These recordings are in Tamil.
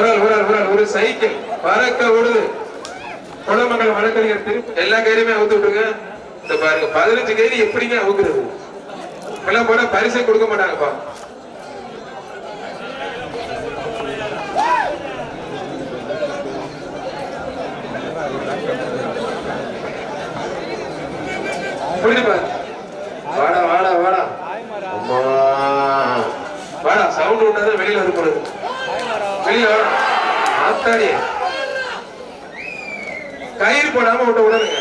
ஒரு உரல் உரல் ஒரு சைக்கிள். பறக்க விடுது குளமங்கலம் வழக்கறிஞர் திருப்பி எல்லா கயிறுமே அவுத்து விட்டுருங்க. இந்த பாருங்க பதினஞ்சு கயிறு எப்படிங்க அவுக்குறது? எல்லாம் போனா பரிசை கொடுக்க மாட்டாங்கப்பா. புரியுது பாரு. வாடா வாடா வாடா. வாடா சவுண்ட் விட்டாதான் வெளியில வந்து போறது. வெளியில ஆத்தாடி கயிறு போடாம விட்ட விடணுங்க.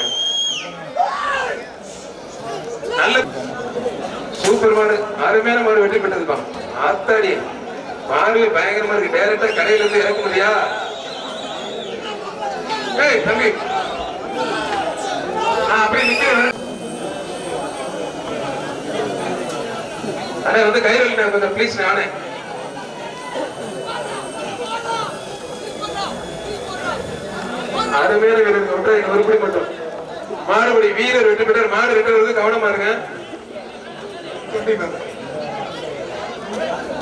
நல்ல சூப்பர் மாடு. அருமையான மாடு வெற்றி பெற்றதுப்பா. ஆத்தாடி மாடு பயங்கரமா இருக்கு. டைரக்டா கடையில இருந்து இறக்க முடியா? ஏய் தம்பி. அப்படியே நிக்கிறேன். அண்ணே வந்து கயிறு இல்லை கொஞ்சம் ப்ளீஸ் நானே அருமையான மேல ஒரு படி மட்டும். மாடுபடி வீரர் வெற்றி பெற்றார். மாடு வெற்றி வந்து கவனமா இருங்க.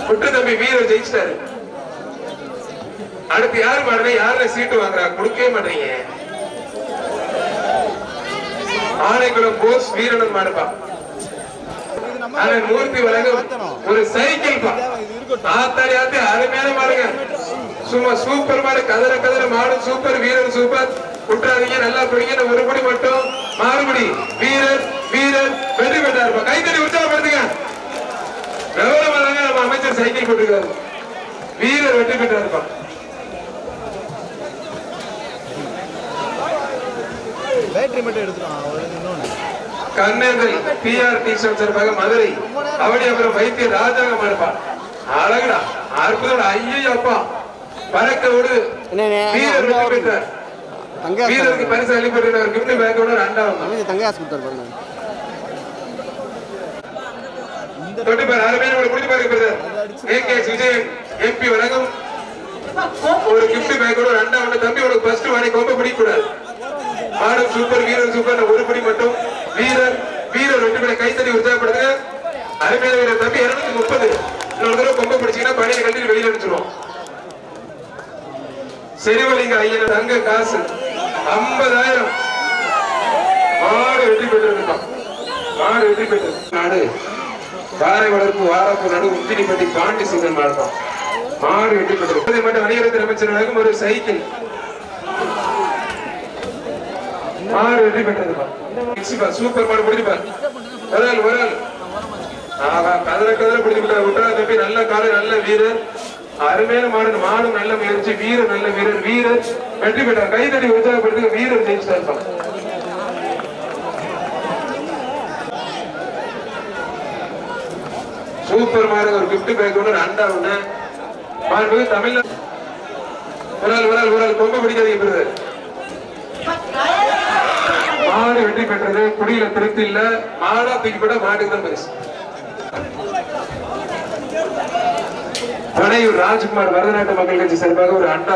விட்டு தம்பி. வீரர் ஜெயிச்சிட்டாரு. அடுத்து யாரு மாடுனா யாருல சீட்டு வாங்குறா? கொடுக்கவே மாட்டீங்க ஆனைக்குளம் போஸ் வீரனன் மாடுப்பா. அவன் மூர்த்தி ஒரு சைக்கிள் பா. ஆத்தாடி ஆத்தி அருமையான மாடுங்க. சும்மா சூப்பர் மாடு கதற கதற மாடு சூப்பர் வீரர் சூப்பர் விட்டுறாதீங்க நல்லா பிடிங்க. ஒரு படி மட்டும். மாறுபடி. வீரர் வீரர் வெற்றி பெற்றாருப்பா கைத்தறி உற்சாகப்படுத்துங்க. தாங்க நம்ம அமைச்சர் சைக்கிள் போட்டுருக்காரு வீரர் வெற்றி பெற்றாருப்பா பேட்டரி மட்டும் எடுத்துருவான். கண்ணேந்தல் பிஆர் டி சார்பாக மதுரை அவடி அப்புறம் வைத்திய ராஜாங்க இருப்பா அழகுடா. அற்புதம். ஐயோ அப்பா பறக்க விடு என்னண்ணே, வீரர் தங்கையாஸ் வீரருக்கு பரிசு அளிப்பட்டு ஒரு கிஃப்ட் பேக்கோட ரெண்டாவது தங்கையாஸ் கொடுத்தாரு பாருங்க. தொட்டு பாரு அருமையான ஒரு குடிச்சு பாருங்க பிரதர். ஏகேஎஸ் விஜயன் எம்பி வழங்கும். ஒரு கிஃப்ட் பேக்கோட ரெண்டாவது தம்பி உனக்கு ஃபர்ஸ்ட் கோப்பை ஆடும் சூப்பர் வீரர் சூப்பர் ஒரு படி மட்டும். வீரர் வீரர் ரெண்டு பேரை கைத்தறி உற்சாகப்படுத்துங்க. அருமையான வீரர் தம்பி இருநூத்தி முப்பது. இன்னொரு தடவை கொம்பை பிடிச்சீங்கன்னா பழைய கட்டிட்டு வெளியில அடிச்சிருவோம் சிறுவலிங்க ஐயன் தங்க காசு. ஐம்பதாயிரம். மாடு வெற்றி பெற்றிருக்கான் மாடு வெற்றி பெற்று. நாடு. காரை வளர்ப்பு வாரப்பு நடு உத்தினிப்பட்டி பாண்டி சிங்கன் மாடுதான் மாடு வெற்றி பெற்றது இதை மட்டும் வணிகரத்தின் அமைச்சர் ஒரு சைக்கிள். மாடு வெற்றி பெற்றதுப்பா சூப்பர் மாடு பிடிச்சிப்பா. வரல் வரல் ஆஹா கதற கதற பிடிச்சிருக்கா விட்டா தம்பி நல்ல காலை நல்ல வீரர். அருமையான மாடு மாடு நல்ல முயற்சி வீரர் நல்ல வீரர் வீரர். வெற்றி பெற்றார். கைதடி உற்சாகப்படுத்தி வீரர் ஜெயிச்சார் சூப்பர் மாடு ஒரு கிஃப்ட் பேக் ஒன்று அண்டா ஒண்ணு. மாண்பு தமிழ்ல. ஒரு ஆள் ஒரு ஆள் ஒரு கொம்ப பிடிக்காதீங்க பிரதர் மாடு வெற்றி பெற்றது. குடியில திருப்தி இல்ல. மாடா தூக்கி போட்டா மாட்டுக்கு தான் பரிசு. மனையூர் ராஜ்குமார் வரதநாட்டு மக்கள் கட்சி சார்பாக ஒரு அண்டா